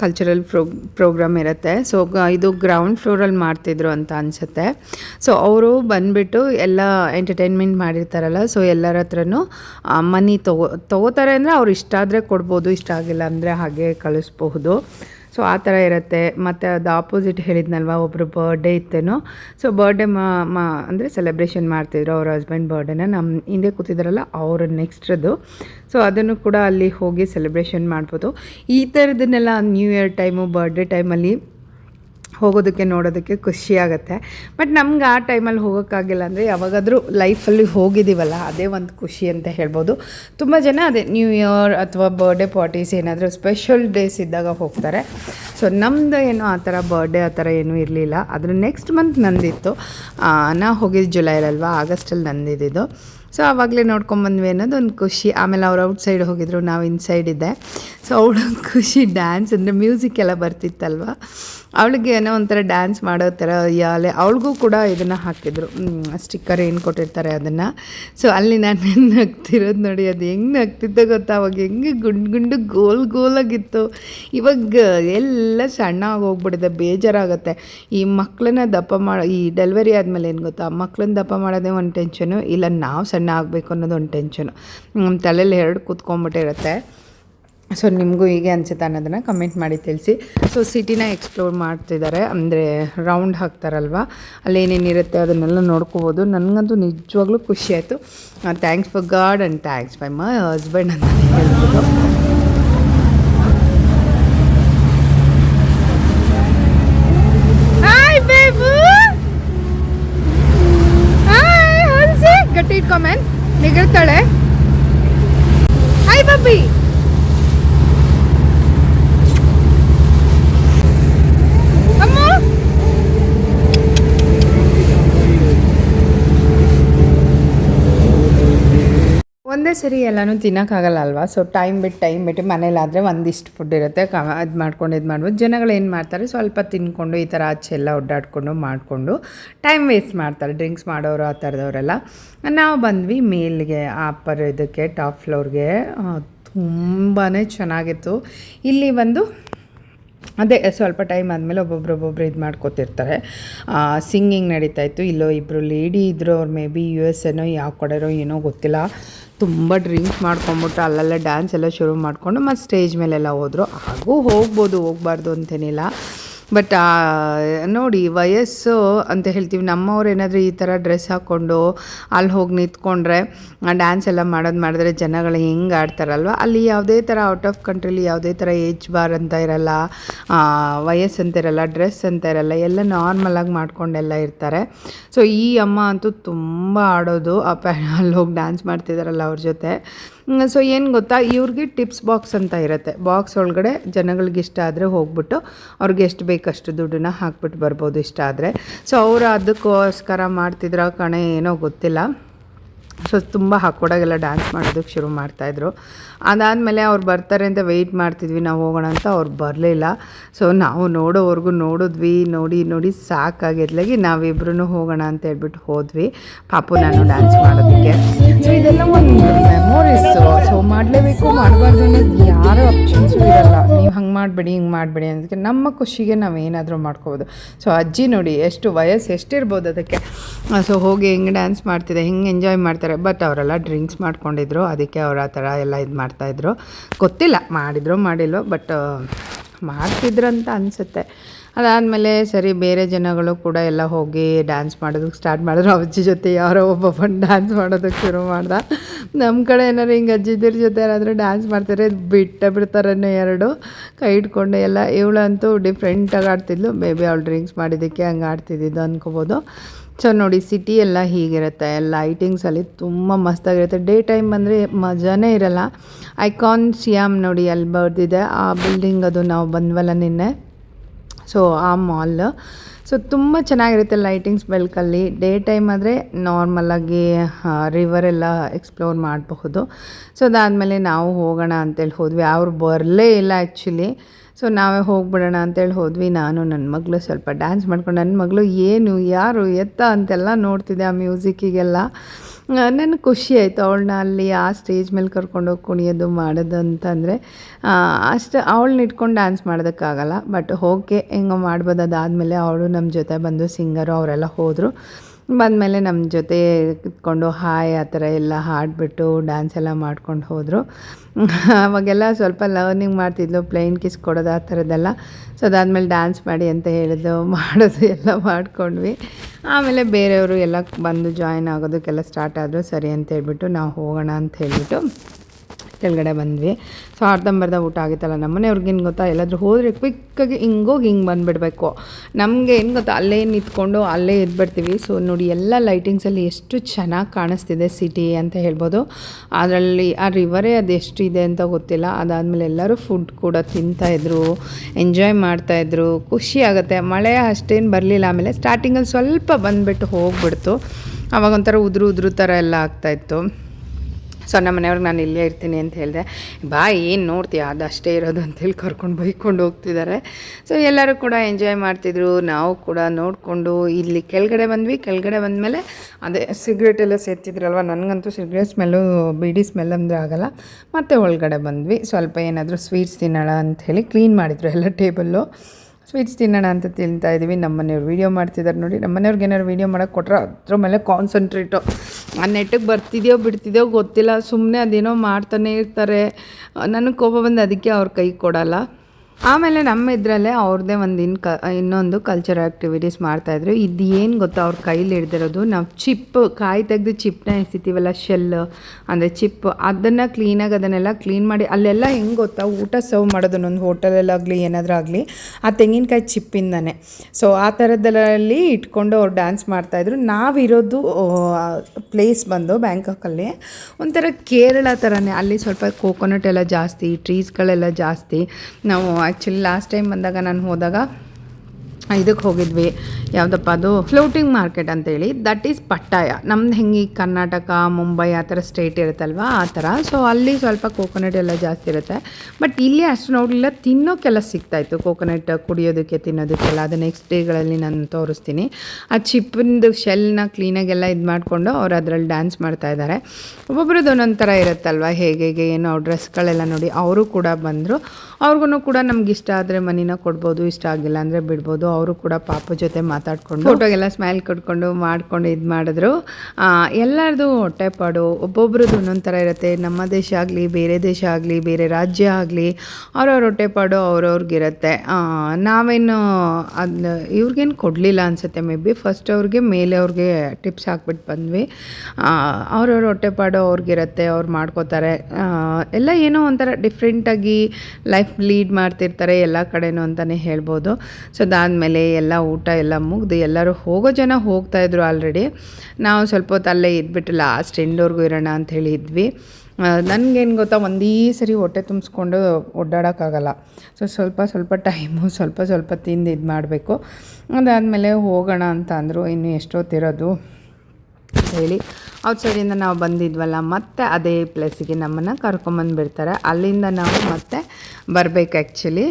ಕಲ್ಚರಲ್ ಪ್ರೋ ಪ್ರೋಗ್ರಾಮ್ ಇರುತ್ತೆ. ಸೊ ಇದು ಗ್ರೌಂಡ್ ಫ್ಲೋರಲ್ಲಿ ಮಾಡ್ತಿದ್ರು ಅಂತ ಅನಿಸುತ್ತೆ. ಸೊ ಅವರು ಬಂದುಬಿಟ್ಟು ಎಲ್ಲ ಎಂಟರ್ಟೈನ್ಮೆಂಟ್ ಮಾಡಿರ್ತಾರಲ್ಲ ಸೊ ಎಲ್ಲರ ಹತ್ರನೂ ಮನಿ ತಗೋ, ತಗೋತಾರೆ ಅಂದರೆ ಅವ್ರು ಇಷ್ಟ ಆದರೆ ಕೊಡ್ಬೋದು, ಇಷ್ಟ ಆಗಿಲ್ಲ ಅಂದರೆ ಹಾಗೆ ಕಳಿಸ್ಬಹುದು. ಸೊ ಆ ಥರ ಇರುತ್ತೆ. ಮತ್ತು ಅದು ಆಪೋಸಿಟ್ ಹೇಳಿದ್ನಲ್ವ ಒಬ್ಬರು ಬರ್ಡೇ ಇತ್ತೇನೋ. ಸೊ ಬರ್ಡೇ ಮಾ ಅಂದರೆ ಸೆಲೆಬ್ರೇಷನ್ ಮಾಡ್ತಿದ್ರು ಅವ್ರ ಹಸ್ಬೆಂಡ್ ಬರ್ಡೇನ ನಮ್ಮ ಹಿಂದೆ ಕೂತಿದ್ರಲ್ಲ, ಅವ್ರ ನೆಕ್ಸ್ಟ್ರದ್ದು. ಸೊ ಅದನ್ನು ಕೂಡ ಅಲ್ಲಿ ಹೋಗಿ ಸೆಲೆಬ್ರೇಷನ್ ಮಾಡ್ಬೋದು. ಈ ಥರದನ್ನೆಲ್ಲ ನ್ಯೂ ಇಯರ್ ಟೈಮು ಬರ್ಡೇ ಟೈಮಲ್ಲಿ ಹೋಗೋದಕ್ಕೆ, ನೋಡೋದಕ್ಕೆ ಖುಷಿ ಬಟ್ ನಮ್ಗೆ ಆ ಟೈಮಲ್ಲಿ ಹೋಗೋಕ್ಕಾಗಿಲ್ಲ ಅಂದರೆ ಯಾವಾಗಾದರೂ ಲೈಫಲ್ಲಿ ಹೋಗಿದ್ದೀವಲ್ಲ ಅದೇ ಒಂದು ಖುಷಿ ಅಂತ ಹೇಳ್ಬೋದು. ತುಂಬ ಜನ ಅದೇ ನ್ಯೂ ಇಯರ್ ಅಥವಾ ಬರ್ಡೇ ಪಾರ್ಟೀಸ್ ಏನಾದರೂ ಸ್ಪೆಷಲ್ ಡೇಸ್ ಇದ್ದಾಗ ಹೋಗ್ತಾರೆ. ಸೊ ನಮ್ಮದು ಏನು ಆ ಥರ ಬರ್ಡೇ ಆ ಥರ ಏನೂ ಇರಲಿಲ್ಲ. ಆದರೆ ನೆಕ್ಸ್ಟ್ ಮಂತ್ ನಂದಿತ್ತು. ನಾ ಹೋಗಿದ್ದು ಜುಲೈಲಲ್ವಾ ಆಗಸ್ಟಲ್ಲಿ ನಂದಿದ್ದು ಸೊ ಆವಾಗಲೇ ನೋಡ್ಕೊಂಬಂದ್ವಿ ಅನ್ನೋದು ಒಂದು ಖುಷಿ. ಆಮೇಲೆ ಅವ್ರು ಔಟ್ ಸೈಡ್ ಹೋಗಿದ್ರು, ನಾವು ಇನ್ಸೈಡ್ ಇದ್ದೆ. ಸೊ ಅವಳು ಖುಷಿ ಡ್ಯಾನ್ಸ್ ಅಂದರೆ ಮ್ಯೂಸಿಕ್ ಎಲ್ಲ ಬರ್ತಿತ್ತಲ್ವ? ಅವಳಿಗೆ ಏನೋ ಒಂಥರ ಡ್ಯಾನ್ಸ್ ಮಾಡೋ ಥರ ಯಾಲೆ ಅವಳಿಗೂ ಕೂಡ ಇದನ್ನು ಹಾಕಿದ್ರು. ಸ್ಟಿಕ್ಕರ್ ಏನು ಕೊಟ್ಟಿರ್ತಾರೆ ಅದನ್ನು. ಸೊ ಅಲ್ಲಿ ನಾನು ನಗ್ತಿರೋದು ನೋಡಿ, ಅದು ಹೆಂಗೆ ನಗ್ತಿದ್ದೆ ಗೊತ್ತಾ? ಅವಾಗ ಹೆಂಗೆ ಗುಂಡು ಗುಂಡು ಗೋಲ್ ಗೋಲಾಗಿತ್ತು ಇವಾಗ ಎಲ್ಲ ಸಣ್ಣ ಹೋಗ್ಬಿಟ್ಟಿದೆ, ಬೇಜಾರಾಗುತ್ತೆ. ಈ ಮಕ್ಕಳನ್ನ ದಪ್ಪ ಮಾಡೋ, ಈ ಡೆಲಿವರಿ ಆದಮೇಲೆ ಏನು ಗೊತ್ತಾ? ಮಕ್ಕಳನ್ನ ದಪ್ಪ ಮಾಡೋದೇ ಒಂದು ಟೆನ್ಷನು ಇಲ್ಲ, ನಾವು ಸಣ್ಣ ಆಗಬೇಕು ಅನ್ನೋದು ಒಂದು ಟೆನ್ಷನು. ನಮ್ಮ ತಲೆಯಲ್ಲಿ ಎರಡು ಕೂತ್ಕೊಂಡ್ಬಿಟ್ಟಿರುತ್ತೆ ಸೊ, ನಿಮಗೂ ಹೀಗೆ ಅನಿಸುತ್ತೆ ಅನ್ನೋದನ್ನು ಕಮೆಂಟ್ ಮಾಡಿ ತಿಳಿಸಿ. ಸೊ, ಸಿಟಿನ ಎಕ್ಸ್ಪ್ಲೋರ್ ಮಾಡ್ತಿದ್ದಾರೆ. ಅಂದರೆ, ರೌಂಡ್ ಹಾಕ್ತಾರಲ್ವ? ಅಲ್ಲಿ ಏನೇನಿರುತ್ತೆ ಅದನ್ನೆಲ್ಲ ನೋಡ್ಕೋಬೋದು. ನನಗಂತೂ ನಿಜವಾಗ್ಲೂ ಖುಷಿ ಆಯಿತು. Thanks for god and thanks for my husband ಅಂತ ಹೇಳ್ಬೋದು ಹಾಯ್ ಬೇಬು ಹಾಯ್ ಹಲ್ಸಿ ಗಟ್ಟಿ ಇಟ್ಕೊಂಬೇನ್ ನಿಗಿರ್ತಾಳೆ ಹಾಯ್ ಬಬ್ಬಿ ಅಮ್ಮ ಒಂದೇ ಸರಿ, ಎಲ್ಲನೂ ತಿನ್ನೋಕ್ಕಾಗಲ್ಲ ಅಲ್ವಾ? ಸೊ ಟೈಮ್ ಬಿಟ್ಟು ಟೈಮ್ ಬಿಟ್ಟು ಮನೇಲಾದರೆ ಒಂದಿಷ್ಟು ಫುಡ್ ಇರುತ್ತೆ. ಕ, ಅದು ಮಾಡ್ಕೊಂಡು ಇದು ಮಾಡ್ಬೋದು. ಜನಗಳು ಏನು ಮಾಡ್ತಾರೆ? ಸ್ವಲ್ಪ ತಿನ್ಕೊಂಡು, ಈ ಥರ ಆಚೆ ಎಲ್ಲ ಒಡ್ಡಾಡಿಕೊಂಡು ಮಾಡಿಕೊಂಡು ಟೈಮ್ ವೇಸ್ಟ್ ಮಾಡ್ತಾರೆ. ಡ್ರಿಂಕ್ಸ್ ಮಾಡೋರು ಆ ಥರದವರೆಲ್ಲ. ನಾವು ಬಂದ್ವಿ ಮೇಲ್ಗೆ ಅಪ್ಪರ್ ಇದಕ್ಕೆ ಟಾಪ್ ಫ್ಲೋರ್ಗೆ ತುಂಬಾ ಚೆನ್ನಾಗಿತ್ತು. ಇಲ್ಲಿ ಬಂದು ಅದೇ, ಸ್ವಲ್ಪ ಟೈಮ್ ಆದಮೇಲೆ ಒಬ್ಬೊಬ್ರು ಒಬ್ಬೊಬ್ರು ಇದು ಮಾಡ್ಕೋತಿರ್ತಾರೆ. ಸಿಂಗಿಂಗ್ ನಡೀತಾ ಇತ್ತು. ಇಲ್ಲೋ ಇಬ್ಬರು ಲೇಡಿ ಇದ್ದರು ಅವ್ರು ಮೇ ಬಿ ಯು ಎಸ್ ಏನೋ, ಯಾವ ಕಡೆರೋ ಏನೋ ಗೊತ್ತಿಲ್ಲ. ತುಂಬ ಡ್ರಿಂಕ್ಸ್ ಮಾಡ್ಕೊಂಬಿಟ್ಟು ಅಲ್ಲೆಲ್ಲ ಡ್ಯಾನ್ಸ್ ಎಲ್ಲ ಶುರು ಮಾಡಿಕೊಂಡು ಮತ್ತು ಸ್ಟೇಜ್ ಮೇಲೆಲ್ಲ ಹೋದರು. ಹಾಗೂ ಹೋಗ್ಬೋದು, ಹೋಗಬಾರ್ದು ಅಂತೇನಿಲ್ಲ. ಬಟ್ ನೋಡಿ ವಯಸ್ಸು ಅಂತ ಹೇಳ್ತೀವಿ. ನಮ್ಮವ್ರು ಏನಾದರೂ ಈ ಥರ ಡ್ರೆಸ್ ಹಾಕ್ಕೊಂಡು ಅಲ್ಲಿ ಹೋಗಿ ನಿಂತ್ಕೊಂಡ್ರೆ ಡ್ಯಾನ್ಸ್ ಎಲ್ಲ ಮಾಡೋದು ಮಾಡಿದ್ರೆ ಜನಗಳು ಹೆಂಗೆ ಆಡ್ತಾರಲ್ವ? ಅಲ್ಲಿ ಯಾವುದೇ ಥರ ಔಟ್ ಆಫ್ ಕಂಟ್ರಿಲಿ ಯಾವುದೇ ಥರ ಏಜ್ ಬಾರ್ ಅಂತ ಇರಲ್ಲ ವಯಸ್ಸು ಅಂತ ಇರಲ್ಲ ಡ್ರೆಸ್ ಅಂತ ಇರಲ್ಲ, ಎಲ್ಲ ನಾರ್ಮಲಾಗಿ ಮಾಡ್ಕೊಂಡೆಲ್ಲ ಇರ್ತಾರೆ. ಸೊ ಈ ಅಮ್ಮ ಅಂತೂ ತುಂಬ ಆಡೋದು. ಅಪ್ಪ, ಅಲ್ಲಿ ಹೋಗಿ ಡ್ಯಾನ್ಸ್ ಮಾಡ್ತಿದ್ದಾರಲ್ಲ ಅವ್ರ ಜೊತೆ. ಸೊ ಏನು ಗೊತ್ತಾ? ಇವ್ರಿಗೆ ಟಿಪ್ಸ್ ಬಾಕ್ಸ್ ಅಂತ ಇರುತ್ತೆ. ಬಾಕ್ಸ್ ಒಳಗಡೆ ಜನಗಳಿಗೆ ಇಷ್ಟ ಆದರೆ ಹೋಗ್ಬಿಟ್ಟು ಅವ್ರಿಗೆ ಎಷ್ಟು ಬೇಕಷ್ಟು ದುಡ್ಡನ್ನ ಹಾಕ್ಬಿಟ್ಟು ಬರ್ಬೋದು ಇಷ್ಟ ಆದರೆ. ಸೊ ಅವರು ಅದಕ್ಕೋಸ್ಕರ ಮಾಡ್ತಿದ್ರ ಕಣೆ ಏನೋ ಗೊತ್ತಿಲ್ಲ. ಸೊ ತುಂಬ ಹಾಕ್ಕೊಡಾಗೆಲ್ಲ ಡ್ಯಾನ್ಸ್ ಮಾಡೋದಕ್ಕೆ ಶುರು ಮಾಡ್ತಾಯಿದ್ರು. ಅದಾದಮೇಲೆ ಅವ್ರು ಬರ್ತಾರೆ ಅಂತ ವೆಯ್ಟ್ ಮಾಡ್ತಿದ್ವಿ, ನಾವು ಹೋಗೋಣ ಅಂತ ಅವ್ರು ಬರಲಿಲ್ಲ ಸೊ ನಾವು ನೋಡೋವರೆಗೂ ನೋಡಿದ್ವಿ, ನೋಡಿ ನೋಡಿ ಸಾಕಾಗಿದ್ಲಾಗಿ ನಾವಿಬ್ರು ಹೋಗೋಣ ಅಂತ ಹೇಳ್ಬಿಟ್ಟು ಹೋದ್ವಿ. ಪಾಪು ನಾನು ಡ್ಯಾನ್ಸ್ ಮಾಡೋದಕ್ಕೆ. ಸೊ ಇದೆಲ್ಲ ಒಂದು ಮೆಮೊರೀಸು ಸೊ ಮಾಡಲೇಬೇಕು, ಮಾಡಬಾರ್ದು ಅನ್ನೋದು ಯಾರು ಆಪ್ಷನ್ಸು ಇರಲ್ಲ. ನೀವು ಹಂಗೆ ಮಾಡಬೇಡಿ, ಹಿಂಗೆ ಮಾಡಬೇಡಿ ಅಂದಕ್ಕೆ ನಮ್ಮ ಖುಷಿಗೆ ನಾವು ಏನಾದರೂ ಮಾಡ್ಕೋಬೋದು. ಸೊ ಅಜ್ಜಿ ನೋಡಿ, ಎಷ್ಟು ವಯಸ್ಸು ಎಷ್ಟಿರ್ಬೋದು ಅದಕ್ಕೆ. ಸೊ ಹೋಗಿ ಹೆಂಗೆ ಡ್ಯಾನ್ಸ್ ಮಾಡ್ತಿದೆ, ಹೆಂಗೆ ಎಂಜಾಯ್ ಮಾಡ್ತಾರೆ ಬಟ್ ಅವರೆಲ್ಲ ಡ್ರಿಂಕ್ಸ್ ಮಾಡ್ಕೊಂಡಿದ್ರು. ಅದಕ್ಕೆ ಅವ್ರು ಆ ಥರ ಎಲ್ಲ ಇದು ಮಾಡ್ತಾಯಿದ್ರು ಗೊತ್ತಿಲ್ಲ ಮಾಡಿದ್ರು ಮಾಡಿಲ್ವೋ ಬಟ್ ಮಾಡ್ತಿದ್ರಂತ ಅನಿಸುತ್ತೆ. ಅದಾದಮೇಲೆ ಸರಿ, ಬೇರೆ ಜನಗಳು ಕೂಡ ಎಲ್ಲ ಹೋಗಿ ಡ್ಯಾನ್ಸ್ ಮಾಡೋದಕ್ಕೆ ಸ್ಟಾರ್ಟ್ ಮಾಡಿದ್ರು. ಅಜ್ಜಿ ಜೊತೆ ಯಾರೋ ಒಬ್ಬ ಬಂದು ಡ್ಯಾನ್ಸ್ ಮಾಡೋದಕ್ಕೆ ಶುರು ಮಾಡ್ದ. ನಮ್ಮ ಕಡೆ ಏನಾರು ಹಿಂಗೆ ಅಜ್ಜಿದ್ರ ಜೊತೆ ಏನಾದರೂ ಡ್ಯಾನ್ಸ್ ಮಾಡ್ತಾರೆ ಬಿಟ್ಟ ಬಿಡ್ತಾರನ್ನೋ ಎರಡು. ಕೈ ಇಟ್ಕೊಂಡು ಎಲ್ಲ, ಇವಳಂತೂ ಡಿಫ್ರೆಂಟಾಗಿ ಆಡ್ತಿದ್ಲು. ಬೇಬಿ ಅವಳು ಡ್ರಿಂಕ್ಸ್ ಮಾಡಿದ್ದಕ್ಕೆ ಹಂಗೆ ಆಡ್ತಿದ್ದಿದ್ದು ಅಂದ್ಕೋಬೋದು ಸೊ ನೋಡಿ ಸಿಟಿ ಎಲ್ಲ ಹೀಗಿರುತ್ತೆ. ಲೈಟಿಂಗ್ಸಲ್ಲಿ ತುಂಬ ಮಸ್ತಾಗಿರುತ್ತೆ. ಡೇ ಟೈಮ್ ಬಂದರೆ ಮಜಾನೇ ಇರಲ್ಲ. ಐಕಾನ್ ಸಿಯಾಮ್ ನೋಡಿ, ಅಲ್ಲಿ ಬರ್ದಿದೆ. ಆ ಬಿಲ್ಡಿಂಗ್ ಅದು ನಾವು ಬಂದ್ವಲ್ಲ ನಿನ್ನೆ. ಸೊ ಆ ಮಾಲ್ ಸೊ ತುಂಬ ಚೆನ್ನಾಗಿರುತ್ತೆ ಲೈಟಿಂಗ್ಸ್ ಬೆಳಕಲ್ಲಿ. ಡೇ ಟೈಮ್ ಆದರೆ ನಾರ್ಮಲಾಗಿ ರಿವರೆಲ್ಲ ಎಕ್ಸ್ಪ್ಲೋರ್ ಮಾಡಬಹುದು. ಸೊ ಅದಾದಮೇಲೆ ನಾವು ಹೋಗೋಣ ಅಂತೇಳಿ ಹೋದ್ವಿ. ಅವ್ರು ಬರಲೇ ಇಲ್ಲ ಆ್ಯಕ್ಚುಲಿ ಸೊ ನಾವೇ ಹೋಗ್ಬಿಡೋಣ ಅಂತೇಳಿ ಹೋದ್ವಿ. ನಾನು ನನ್ನ ಮಗಳು ಸ್ವಲ್ಪ ಡ್ಯಾನ್ಸ್ ಮಾಡ್ಕೊಂಡು ನನ್ನ ಮಗಳು ಏನು, ಯಾರು ಎತ್ತ ಅಂತೆಲ್ಲ ನೋಡ್ತಿದ್ದೆ ಆ ಮ್ಯೂಸಿಕ್ಕಿಗೆಲ್ಲ ನನಗೆ ಖುಷಿ ಆಯಿತು. ಅವಳನ್ನ ಅಲ್ಲಿ ಆ ಸ್ಟೇಜ್ ಮೇಲೆ ಕರ್ಕೊಂಡೋಗಿ ಕುಣಿಯೋದು ಮಾಡೋದು ಅಂತಂದರೆ ಅಷ್ಟು ಅವಳನ್ನ ಇಟ್ಕೊಂಡು ಡ್ಯಾನ್ಸ್ ಮಾಡೋದಕ್ಕಾಗಲ್ಲ. ಬಟ್ ಹೋಗಿ ಹೆಂಗೆ ಮಾಡ್ಬೋದು. ಅದಾದಮೇಲೆ ಅವಳು ನಮ್ಮ ಜೊತೆ ಬಂದು ಸಿಂಗರು ಅವರೆಲ್ಲ ಹೋದರು. ಬಂದಮೇಲೆ ನಮ್ಮ ಜೊತೆ ಕುತ್ಕೊಂಡು ಹಾಯ್ ಆ ಥರ ಎಲ್ಲ ಹಾಡಿಬಿಟ್ಟು ಡ್ಯಾನ್ಸ್ ಎಲ್ಲ ಮಾಡ್ಕೊಂಡು ಹೋದರು. ಅವಾಗೆಲ್ಲ ಸ್ವಲ್ಪ ಲರ್ನಿಂಗ್ ಮಾಡ್ತಿದ್ಲು ಪ್ಲೇನ್ ಕಿಸ್ ಕೊಡೋದು ಆ ಥರದ್ದೆಲ್ಲ. ಸೊ ಅದಾದಮೇಲೆ ಡ್ಯಾನ್ಸ್ ಮಾಡಿ ಅಂತ ಹೇಳಿದ್ದು, ಮಾಡೋದು ಎಲ್ಲ ಮಾಡ್ಕೊಂಡ್ವಿ. ಆಮೇಲೆ ಬೇರೆಯವರು ಎಲ್ಲ ಬಂದು ಜಾಯಿನ್ ಆಗೋದಕ್ಕೆಲ್ಲ ಸ್ಟಾರ್ಟ್ ಆದರು, ಸರಿ ಅಂತ ಹೇಳ್ಬಿಟ್ಟು ನಾವು ಹೋಗೋಣ ಅಂತ ಹೇಳಿಬಿಟ್ಟು ಕೆಳಗಡೆ ಬಂದ್ವಿ. ಸೊ ಅರ್ಧಂಬರ್ಧ ಊಟ ಆಗಿತ್ತಲ್ಲ ನಮ್ಮನೆಯವ್ರಿಗೇನು ಗೊತ್ತಾ? ಎಲ್ಲಾದರೂ ಹೋದರೆ ಕ್ವಿಕ್ಕಾಗಿ ಹಿಂಗೋಗಿ ಹಿಂಗೆ ಬಂದುಬಿಡ್ಬೇಕು. ನಮಗೆ ಏನು ಗೊತ್ತಾ? ಅಲ್ಲೇ ನಿಂತ್ಕೊಂಡು ಅಲ್ಲೇ ಇದ್ಬಿಡ್ತೀವಿ. ಸೊ ನೋಡಿ, ಎಲ್ಲ ಲೈಟಿಂಗ್ಸಲ್ಲಿ ಎಷ್ಟು ಚೆನ್ನಾಗಿ ಕಾಣಿಸ್ತಿದೆ ಸಿಟಿ ಅಂತ ಹೇಳ್ಬೋದು. ಅದರಲ್ಲಿ ಆ ರಿವರೇ ಅದು ಎಷ್ಟು ಇದೆ ಅಂತ ಗೊತ್ತಿಲ್ಲ. ಅದಾದಮೇಲೆ ಎಲ್ಲರೂ ಫುಡ್ ಕೂಡ ತಿಂತಾಯಿದ್ರು ಎಂಜಾಯ್ ಮಾಡ್ತಾಯಿದ್ರು ಖುಷಿ ಆಗುತ್ತೆ. ಮಳೆ ಅಷ್ಟೇನು ಬರಲಿಲ್ಲ. ಆಮೇಲೆ ಸ್ಟಾರ್ಟಿಂಗಲ್ಲಿ ಸ್ವಲ್ಪ ಬಂದುಬಿಟ್ಟು ಹೋಗ್ಬಿಡ್ತು. ಆವಾಗ ಒಂಥರ ಉದುರು ಉದುರು ಥರ ಎಲ್ಲ ಆಗ್ತಾಯಿತ್ತು ಸೊ ನಮ್ಮ ಮನೆಯವ್ರಿಗೆ ನಾನು ಇಲ್ಲೇ ಇರ್ತೀನಿ ಅಂತ ಹೇಳಿದೆ, ಬಾ, ಏನು ನೋಡ್ತೀಯ? ಅದು ಅಷ್ಟೇ ಇರೋದು ಅಂತೇಳಿ ಕರ್ಕೊಂಡು ಬೈಕೊಂಡು ಹೋಗ್ತಿದ್ದಾರೆ. ಸೊ ಎಲ್ಲರೂ ಕೂಡ ಎಂಜಾಯ್ ಮಾಡ್ತಿದ್ರು. ನಾವು ಕೂಡ ನೋಡಿಕೊಂಡು ಇಲ್ಲಿ ಕೆಳಗಡೆ ಬಂದ್ವಿ. ಕೆಳಗಡೆ ಬಂದಮೇಲೆ ಅದೇ ಸಿಗ್ರೆಟ್ ಎಲ್ಲ ಸೇರ್ತಿದ್ರಲ್ವ ನನಗಂತೂ ಸಿಗ್ರೆಟ್ ಸ್ಮೆಲ್ಲು ಬಿಡಿ ಸ್ಮೆಲ್ ಅಂದರೆ ಆಗಲ್ಲ. ಮತ್ತು ಒಳಗಡೆ ಬಂದ್ವಿ. ಸ್ವಲ್ಪ ಏನಾದರೂ ಸ್ವೀಟ್ಸ್ ತಿನ್ನೋಣ ಅಂಥೇಳಿ ಕ್ಲೀನ್ ಮಾಡಿದರು ಎಲ್ಲ ಟೇಬಲ್ಲು ಸ್ವೀಟ್ಸ್ ತಿನ್ನೋಣ ಅಂತ ತಿಂತಾ ಇದ್ದೀವಿ ನಮ್ಮ ಮನೆಯವ್ರು ವೀಡಿಯೋ ಮಾಡ್ತಿದ್ದಾರೆ ನೋಡಿ. ನಮ್ಮ ಮನೆಯವ್ರಿಗೆ ಏನಾದ್ರು ವೀಡಿಯೋ ಮಾಡೋಕೆ ಕೊಟ್ಟರೆ ಅದ್ರ ಮೇಲೆ ಕಾನ್ಸಂಟ್ರೇಟು ಆ ನೆಟ್ಟಿಗೆ ಬರ್ತಿದೆಯೋ ಬಿಡ್ತಿದೆಯೋ ಗೊತ್ತಿಲ್ಲ. ಸುಮ್ಮನೆ ಅದೇನೋ ಮಾಡ್ತಾನೆ ಇರ್ತಾರೆ. ನನಗೆ ಕೋಪ ಬಂದು ಅದಕ್ಕೆ ಅವ್ರ ಕೈ ಕೊಡಲ್ಲ. ಆಮೇಲೆ ನಮ್ಮ ಇದರಲ್ಲೇ ಅವ್ರದ್ದೇ ಒಂದು ಇನ್ ಇನ್ನೊಂದು ಕಲ್ಚರ್ ಆ್ಯಕ್ಟಿವಿಟೀಸ್ ಮಾಡ್ತಾಯಿದ್ರು ಇದು ಏನು ಗೊತ್ತಾ ಅವ್ರ ಕೈಲಿ ಹಿಡ್ದಿರೋದು? ನಾವು ಚಿಪ್ ಕಾಯಿ ತೆಗೆದು ಚಿಪ್ನ ಎಸಿತೀವಲ್ಲ ಶೆಲ್ ಅಂದರೆ ಚಿಪ್ ಅದನ್ನು ಕ್ಲೀನಾಗಿ ಅದನ್ನೆಲ್ಲ ಕ್ಲೀನ್ ಮಾಡಿ, ಅಲ್ಲೆಲ್ಲ ಹೆಂಗೆ ಗೊತ್ತಾ ಊಟ ಸರ್ವ್ ಮಾಡೋದು ಒಂದು ಹೋಟೆಲಲ್ಲಾಗಲಿ ಏನಾದರೂ ಆಗಲಿ, ಆ ತೆಂಗಿನಕಾಯಿ ಚಿಪ್ಪಿಂದನೇ ಸೊ ಆ ಥರದಲ್ಲಿ ಇಟ್ಕೊಂಡು ಅವ್ರು ಡ್ಯಾನ್ಸ್ ಮಾಡ್ತಾಯಿದ್ರು ನಾವಿರೋದು ಪ್ಲೇಸ್ ಬಂದು ಬ್ಯಾಂಕಾಕಲ್ಲಿ ಒಂಥರ ಕೇರಳ ಥರನೇ ಅಲ್ಲಿ ಸ್ವಲ್ಪ ಕೋಕೋನಟ್ ಎಲ್ಲ ಜಾಸ್ತಿ ಟ್ರೀಸ್ಗಳೆಲ್ಲ ಜಾಸ್ತಿ. ನಾವು ಆ್ಯಕ್ಚುಲಿ ಲಾಸ್ಟ್ ಟೈಮ್ ಬಂದಾಗ ನಾನು ಹೋದಾಗ ಇದಕ್ಕೆ ಹೋಗಿದ್ವಿ. ಯಾವುದಪ್ಪ ಅದು? ಫ್ಲೋಟಿಂಗ್ ಮಾರ್ಕೆಟ್ ಅಂತೇಳಿ. That is Pattaya. ನಮ್ದು ಹೆಂಗೆ ಕರ್ನಾಟಕ, ಮುಂಬೈ ಆ ಥರ ಸ್ಟೇಟ್ ಇರುತ್ತಲ್ವ? ಆ ಥರ. ಸೊ ಅಲ್ಲಿ ಸ್ವಲ್ಪ ಕೋಕೋನಟ್ ಎಲ್ಲ ಜಾಸ್ತಿ ಇರುತ್ತೆ. ಬಟ್ ಇಲ್ಲಿ ಅಷ್ಟು ನೋಡಲಿಲ್ಲ ತಿನ್ನೋಕ್ಕೆಲ್ಲ ಸಿಗ್ತಾಯಿತ್ತು ಕೋಕೋನಟ್ ಕುಡಿಯೋದಕ್ಕೆ, ತಿನ್ನೋದಕ್ಕೆಲ್ಲ. ಅದು ನೆಕ್ಸ್ಟ್ ಡೇಗಳಲ್ಲಿ ನಾನು ತೋರಿಸ್ತೀನಿ. ಆ ಚಿಪ್ಪಿಂದು ಶೆಲ್ನ ಕ್ಲೀನಾಗೆಲ್ಲ ಇದು ಮಾಡಿಕೊಂಡು ಅವ್ರು ಅದರಲ್ಲಿ ಡ್ಯಾನ್ಸ್ ಮಾಡ್ತಾ ಇದ್ದಾರೆ ಒಬ್ಬೊಬ್ರದ್ದು ಒಂದೊಂದು ಥರ ಇರುತ್ತಲ್ವ? ಹೇಗೆ ಹೇಗೆ, ಏನೋ ಡ್ರೆಸ್ಗಳೆಲ್ಲ ನೋಡಿ. ಅವರು ಕೂಡ ಬಂದರು. ಅವ್ರಿಗೂ ಕೂಡ ನಮ್ಗೆ ಇಷ್ಟ ಆದರೆ ಮನಿನ ಕೊಡ್ಬೋದು, ಇಷ್ಟ ಆಗಿಲ್ಲ ಅಂದರೆ ಬಿಡ್ಬೋದು. ಅವರು ಕೂಡ ಪಾಪ ಜೊತೆ ಮಾತಾಡ್ಕೊಂಡು ಫೋಟೋಗೆಲ್ಲ ಸ್ಮೈಲ್ ಕೊಟ್ಕೊಂಡು ಮಾಡ್ಕೊಂಡು ಇದು ಮಾಡಿದ್ರು. ಎಲ್ಲರದು ಹೊಟ್ಟೆಪಾಡು ಒಬ್ಬೊಬ್ರದ್ದು ಒಂದೊಂದು ಥರ ಇರುತ್ತೆ. ನಮ್ಮ ದೇಶ ಆಗಲಿ, ಬೇರೆ ದೇಶ ಆಗಲಿ, ಬೇರೆ ರಾಜ್ಯ ಆಗಲಿ, ಅವ್ರವ್ರ ಹೊಟ್ಟೆಪಾಡು ಅವ್ರವ್ರಿಗಿರುತ್ತೆ. ನಾವೇನು ಅದನ್ನ ಇವ್ರಿಗೇನು ಕೊಡಲಿಲ್ಲ ಅನಿಸುತ್ತೆ, ಮೇ ಬಿ ಫಸ್ಟ್ ಅವ್ರಿಗೆ, ಮೇಲೆ ಅವ್ರಿಗೆ ಟಿಪ್ಸ್ ಹಾಕ್ಬಿಟ್ಟು ಬಂದ್ವಿ. ಅವ್ರವ್ರ ಹೊಟ್ಟೆಪಾಡು ಅವ್ರಿಗಿರುತ್ತೆ, ಅವ್ರು ಮಾಡ್ಕೋತಾರೆ. ಎಲ್ಲ ಏನೋ ಒಂಥರ ಡಿಫ್ರೆಂಟಾಗಿ ಲೈಫ್ ಲೀಡ್ ಮಾಡ್ತಿರ್ತಾರೆ ಎಲ್ಲ ಕಡೆನೂ ಅಂತಲೇ ಹೇಳ್ಬೋದು. ಸೊ ಅದಾದಮೇಲೆ ಎಲ್ಲ ಊಟ ಎಲ್ಲ ಮುಗ್ದು ಎಲ್ಲರೂ ಹೋಗೋ ಜನ ಹೋಗ್ತಾಯಿದ್ರು ಆಲ್ರೆಡಿ ನಾವು ಸ್ವಲ್ಪ ಹೊತ್ತು ಅಲ್ಲೇ ಇದ್ಬಿಟ್ಟು ಲಾಸ್ಟ್ ಎಂಡೋರ್ಗೂ ಇರೋಣ ಅಂತ ಹೇಳಿ ಇದ್ವಿ. ನನಗೇನು ಗೊತ್ತಾ, ಒಂದೇ ಸರಿ ಹೊಟ್ಟೆ ತುಂಬಿಸ್ಕೊಂಡು ಓಡಾಡೋಕ್ಕಾಗಲ್ಲ ಸೊ ಸ್ವಲ್ಪ ಸ್ವಲ್ಪ ಟೈಮು ಸ್ವಲ್ಪ ಸ್ವಲ್ಪ ತಿಂದು ಇದು ಮಾಡಬೇಕು ಅದಾದಮೇಲೆ ಹೋಗೋಣ ಅಂತ ಅಂದರು. ಇನ್ನು ಎಷ್ಟೊತ್ತಿರೋದು? ಅಂತ ಹೇಳಿ ಔಟ್ ಸೈಡಿಂದ ನಾವು ಬಂದಿದ್ವಲ್ಲ, ಮತ್ತೆ ಅದೇ ಪ್ಲೇಸಿಗೆ ನಮ್ಮನ್ನು ಕರ್ಕೊಂಬಂದುಬಿಡ್ತಾರೆ. ಅಲ್ಲಿಂದ ನಾವು ಮತ್ತೆ ಬರಬೇಕು ಆ್ಯಕ್ಚುಲಿ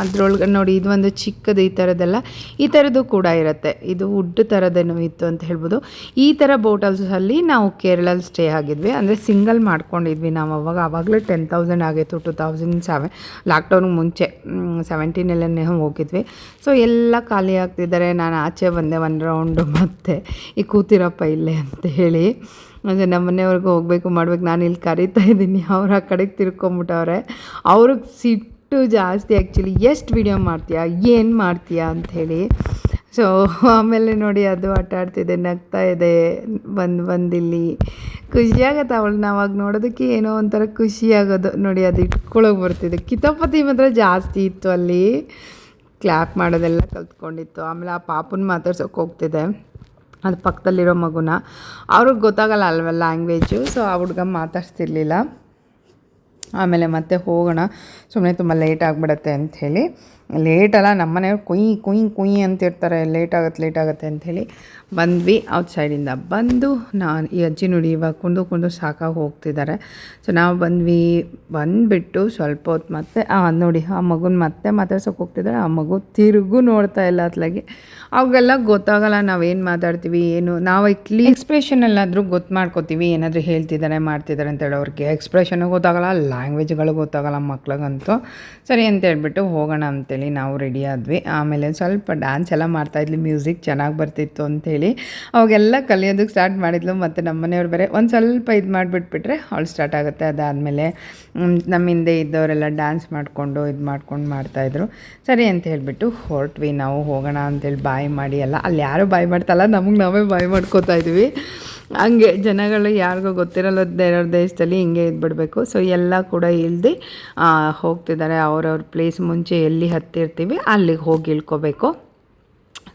ಅದ್ರೊಳಗೆ ನೋಡಿ ಇದು ಒಂದು ಚಿಕ್ಕದು ಈ ಥರದ್ದೆಲ್ಲ ಈ ಥರದ್ದು ಕೂಡ ಇರುತ್ತೆ. ಇದು ವುಡ್ ಥರದ್ದೇನೋ ಇತ್ತು ಅಂತ ಹೇಳ್ಬೋದು. ಈ ಥರ ಬೋಟಲ್ಸಲ್ಲಿ ನಾವು ಕೇರಳಲ್ಲಿ ಸ್ಟೇ ಆಗಿದ್ವಿ. ಅಂದರೆ ಸಿಂಗಲ್ ಮಾಡ್ಕೊಂಡಿದ್ವಿ ನಾವು ಅವಾಗ. ಆವಾಗಲೇ ಟೆನ್ ತೌಸಂಡ್ ಆಗಿತ್ತು ಟು ತೌಸಂಡ್ ಸೆವೆನ್ ಲಾಕ್ಡೌನ್ಗೆ ಮುಂಚೆ ಸೆವೆಂಟೀನಲ್ಲೇ ಹೋಗಿದ್ವಿ. ಸೊ ಎಲ್ಲ ಖಾಲಿ ಆಗ್ತಿದ್ದಾರೆ. ನಾನು ಆಚೆ ಬಂದೆ, ಒಂದು ರೌಂಡು ಮತ್ತೆ. ಈ ಕೂತಿರಪ್ಪ ಇಲ್ಲೇ ಅಂತ ಹೇಳಿ. ಅಂದರೆ ನಮ್ಮ ಮನೆಯವ್ರಿಗೂ ಹೋಗಬೇಕು, ಮಾಡ್ಬೇಕು, ನಾನು ಇಲ್ಲಿ ಕರೀತಾ ಇದ್ದೀನಿ, ಅವ್ರು ಆ ಕಡೆಗೆ ತಿರ್ಕೊಂಬಿಟ್ಟವ್ರೆ. ಅವ್ರಿಗೆ ಸಿಟ್ಟು ಜಾಸ್ತಿ ಆ್ಯಕ್ಚುಲಿ ಎಷ್ಟು ವಿಡಿಯೋ ಮಾಡ್ತೀಯಾ, ಏನು ಮಾಡ್ತೀಯಾ ಅಂಥೇಳಿ ಸೊ ಆಮೇಲೆ ನೋಡಿ ಅದು ಆಟ ಆಡ್ತಿದೆ, ನಗ್ತಾ ಇದೆ, ಬಂದು, ಬಂದಿಲ್ಲಿ. ಖುಷಿಯಾಗತ್ತೆ ಅವಳು ನಾವಾಗ ನೋಡೋದಕ್ಕೆ ಏನೋ ಒಂಥರ ಖುಷಿಯಾಗೋದು ನೋಡಿ ಅದು ಇಟ್ಕೊಳ್ಳೋಕೆ ಬರ್ತಿದೆ. ಕಿತಾಪತಿ ಮಾತ್ರ ಜಾಸ್ತಿ ಇತ್ತು ಅಲ್ಲಿ. ಕ್ಲ್ಯಾಪ್ ಮಾಡೋದೆಲ್ಲ ಕಲ್ತ್ಕೊಂಡಿತ್ತು. ಆಮೇಲೆ ಆ ಪಾಪನ ಮಾತಾಡ್ಸೋಕೆ ಹೋಗ್ತಿದೆ ಅದು ಪಕ್ಕದಲ್ಲಿರೋ ಮಗುನ. ಅವ್ರಿಗೆ ಗೊತ್ತಾಗಲ್ಲ ಅಲ್ವ ಲ್ಯಾಂಗ್ವೇಜು ಸೊ ಆ ಹುಡ್ಗ ಮಾತಾಡ್ಸ್ತಿರ್ಲಿಲ್ಲ. ಆಮೇಲೆ ಮತ್ತೆ ಹೋಗೋಣ. ಸುಮ್ಮನೆ ತುಂಬ ಲೇಟ್ ಆಗಿಬಿಡತ್ತೆ ಅಂಥೇಳಿ. ಲೇಟಲ್ಲ ನಮ್ಮನೆಯವ್ರು ಕುಯ್ ಕುಯ್ ಕುಯ್ ಅಂತಿರ್ತಾರೆ ಲೇಟ್ ಆಗುತ್ತೆ ಲೇಟ್ ಆಗುತ್ತೆ ಅಂಥೇಳಿ ಬಂದ್ವಿ ಔಟ್ ಸೈಡಿಂದ ಬಂದು ನಾನು, ಈ ಅಜ್ಜಿ ನೋಡಿ ಇವಾಗ ಕುಂದು ಕುಂಡು ಸಾಕಾಗಿ ಹೋಗ್ತಿದ್ದಾರೆ. ಸೊ ನಾವು ಬಂದ್ವಿ, ಬಂದುಬಿಟ್ಟು ಸ್ವಲ್ಪ ಹೊತ್ತು ಮತ್ತೆ ನೋಡಿ, ಆ ಮಗುನ ಮತ್ತೆ ಮಾತಾಡ್ಸೋಕೆ ಹೋಗ್ತಿದ್ದಾರೆ. ಆ ಮಗು ತಿರುಗು ನೋಡ್ತಾ ಇಲ್ಲ ಅತ್ಲಾಗಿ. ಅವಾಗೆಲ್ಲ ಗೊತ್ತಾಗಲ್ಲ ನಾವೇನು ಮಾತಾಡ್ತೀವಿ, ಏನು. ನಾವು ಇಟ್ಲಿ ಎಕ್ಸ್ಪ್ರೆಷನಲ್ಲಾದರೂ ಗೊತ್ತು ಮಾಡ್ಕೋತೀವಿ, ಏನಾದರೂ ಹೇಳ್ತಿದ್ದಾರೆ ಮಾಡ್ತಿದ್ದಾರೆ ಅಂತೇಳಿ ಅವ್ರಿಗೆ ಎಕ್ಸ್ಪ್ರೆಷನ್ ಗೊತ್ತಾಗಲ್ಲ ಲ್ಯಾಂಗ್ವೇಜ್ಗಳು ಗೊತ್ತಾಗಲ್ಲ ಮಕ್ಳಿಗಂತೂ. ಸರಿ ಅಂತ ಹೇಳ್ಬಿಟ್ಟು ಹೋಗೋಣ ಅಂತೇಳಿ ನಾವು ರೆಡಿ ಆದ್ವಿ. ಆಮೇಲೆ ಸ್ವಲ್ಪ ಡ್ಯಾನ್ಸ್ ಎಲ್ಲ ಮಾಡ್ತಾಯಿದ್ವಿ ಮ್ಯೂಸಿಕ್ ಚೆನ್ನಾಗಿ ಬರ್ತಿತ್ತು ಅಂಥೇಳಿ ಅವಾಗೆಲ್ಲ ಕಲಿಯೋದಕ್ಕೆ ಸ್ಟಾರ್ಟ್ ಮಾಡಿದ್ಲು. ಮತ್ತು ನಮ್ಮ ಮನೆಯವ್ರು ಬೇರೆ ಒಂದು ಸ್ವಲ್ಪ ಇದು ಮಾಡಿಬಿಟ್ಬಿಟ್ರೆ ಅವಳು ಸ್ಟಾರ್ಟ್ ಆಗುತ್ತೆ. ಅದಾದಮೇಲೆ ನಮ್ಮ ಹಿಂದೆ ಇದ್ದವರೆಲ್ಲ ಡ್ಯಾನ್ಸ್ ಮಾಡಿಕೊಂಡು, ಇದು ಮಾಡ್ಕೊಂಡು ಮಾಡ್ತಾಯಿದ್ರು ಸರಿ ಅಂತ ಹೇಳಿಬಿಟ್ಟು ಹೊರಟ್ವಿ. ನಾವು ಹೋಗೋಣ ಅಂತೇಳಿ ಬಾಯ್ ಮಾಡಿ ಎಲ್ಲ. ಅಲ್ಲಿ ಯಾರು ಬಾಯ್ ಮಾಡ್ತಲ್ಲ, ನಮಗೆ ನಾವೇ ಬಾಯ್ ಮಾಡ್ಕೋತಾ ಇದ್ವಿ. ಹಂಗೆ ಜನಗಳು ಯಾರಿಗೂ ಗೊತ್ತಿರಲ್ಲ ಬೇರೆಯವ್ರ ದೇಶದಲ್ಲಿ ಹಿಂಗೆ ಇದ್ಬಿಡಬೇಕು. ಸೊ ಎಲ್ಲ ಕೂಡ ಇಲ್ದಿ ಹೋಗ್ತಿದ್ದಾರೆ. ಅವ್ರವ್ರ ಪ್ಲೇಸ್ ಮುಂಚೆ ಎಲ್ಲಿ ಹತ್ತಿರ್ತೀವಿ, ಅಲ್ಲಿಗೆ ಹೋಗಿ ಇಳ್ಕೋಬೇಕು.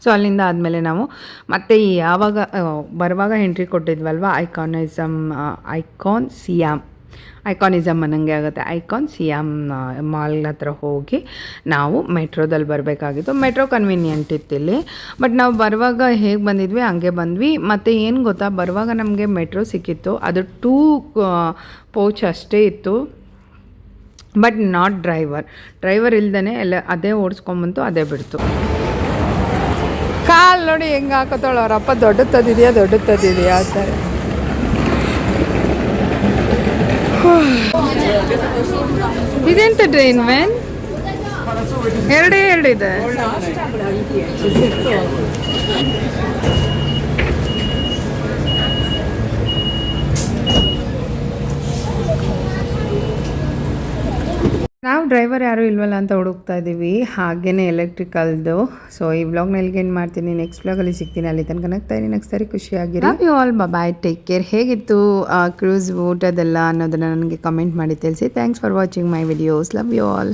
ಸೊ ಅಲ್ಲಿಂದ ಆದಮೇಲೆ ನಾವು ಮತ್ತೆ ಯಾವಾಗ ಬರುವಾಗ ಎಂಟ್ರಿ ಕೊಟ್ಟಿದ್ವಲ್ವ? ಐಕಾನಿಸಮ್ ಐಕಾನ್ ಸಿಯಾಮ್ ಐಕಾನಿಸಮ್ ಅನ್ನಂಗೆ ಆಗುತ್ತೆ. ಐಕಾನ್ ಸಿ ಎಂ ಮಾಲ್ ಹತ್ರ ಹೋಗಿ ನಾವು ಮೆಟ್ರೋದಲ್ಲಿ ಬರಬೇಕಾಗಿತ್ತು. ಮೆಟ್ರೋ ಕನ್ವೀನಿಯೆಂಟ್ ಇತ್ತು ಇಲ್ಲಿ. ಬಟ್ ನಾವು ಬರುವಾಗ ಹೇಗೆ ಬಂದಿದ್ವಿ? ಹಂಗೆ ಬಂದ್ವಿ. ಮತ್ತು ಏನು ಗೊತ್ತಾ? ಬರುವಾಗ ನಮಗೆ ಮೆಟ್ರೋ ಸಿಕ್ಕಿತ್ತು. ಅದು ಟೂ ಪೋಚ್ ಅಷ್ಟೇ ಇತ್ತು. ಬಟ್ ನಾಟ್ ಡ್ರೈವರ್ ಡ್ರೈವರ್ ಇಲ್ದೇ ಎಲ್ಲ ಅದೇ ಓಡಿಸ್ಕೊಂಬಂತು, ಅದೇ ಬಿಡ್ತು. ಕಾಲು ನೋಡಿ ಹೆಂಗೆ ಹಾಕೋತಾಳು ಅವರಪ್ಪ. ದೊಡ್ಡ ತದಿದೆಯಾ ದೊಡ್ಡ ತದಿದೆಯಾ ಆ ಥರ ಇದೆಂತ ಟ್ರೈನ್ ಮ್ಯಾನ್ ಎರಡೇ ಎರಡಿದೆ ನಾವು ಡ್ರೈವರ್ ಯಾರೂ ಇಲ್ವಲ್ಲ ಅಂತ ಹುಡುಕ್ತಾ ಇದ್ದೀವಿ ಹಾಗೇ ಎಲೆಕ್ಟ್ರಿಕಲ್ದು ಸೊ ಈ ವ್ಲಾಗ್ನ ಎಲ್ಲಿಗೇನು ಮಾಡ್ತೀನಿ? ನೆಕ್ಸ್ಟ್ ವ್ಲಾಗಲ್ಲಿ ಸಿಗ್ತೀನಿ. ಅಲ್ಲಿ ತನಕ ನಗ್ತಾ ಇದ್ದೀನಿ ನೆಕ್ಸ್ಟ್ ಸರಿ ಖುಷಿಯಾಗಿರಿ. You all bye take care ಹೇಗಿತ್ತು ಕ್ರೂಸ್ ಊಟದೆಲ್ಲ ಅನ್ನೋದನ್ನು ನನಗೆ ಕಮೆಂಟ್ ಮಾಡಿ ತಿಳಿಸಿ. Thanks for watching my videos love you all